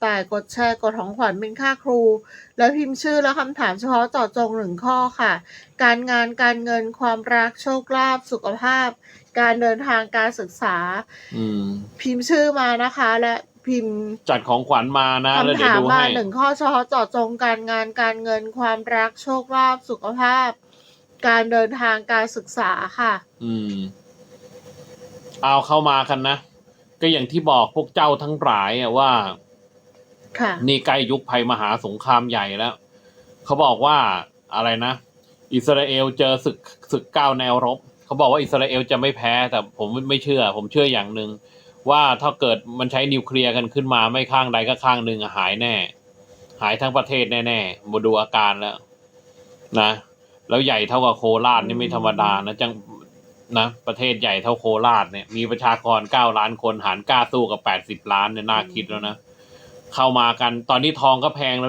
แต่กดแชร์กดของขวัญเป็นค่าครู แล้วพิมพ์ชื่อและคำถามเฉพาะเจาะจงหนึ่งข้อค่ะ การงานการเงินความรักโชคลาภสุขภาพ การเดินทางการศึกษา อืม พิมพ์ชื่อมานะคะ และพิมพ์ จัดของขวัญมานะแล้วคำเดี๋ยวถามดูมาให้ หนึ่งข้อเฉพาะเจาะจงการงานการเงินความรักโชคลาภสุขภาพ การเดินทางการศึกษาค่ะ อืม เอาเข้ามากันนะ ก็อย่างที่บอกพวกเจ้าทั้งหลายอะว่า ค่ะ นี่ใกล้ยุคภัยมหาสงครามใหญ่แล้ว เขาบอกว่าอะไรนะ อิสราเอลเจอศึกศึกก้าวแนวรบ เขาบอกว่าอิสราเอลจะไม่แพ้ แต่ผมไม่เชื่อ ผมเชื่ออย่างหนึ่งว่าถ้าเกิดมันใช้นิวเคลียร์กันขึ้นมาไม่ข้างใดก็ข้างหนึ่งหายแน่ หายทั้งประเทศแน่ๆมาดูอาการแล้วนะแล้วใหญ่เท่ากับโคราชนี่ไม่ธรรมดานะจังนะประเทศใหญ่เท่าโคราชเนี่ยมีประชากรเก้าล้านคนหารกล้าสู้กับแปดสิบล้านเนี่ยน่าคิดแล้วนะ เข้ามากัน ตอนนี้ทองก็แพงแล้ว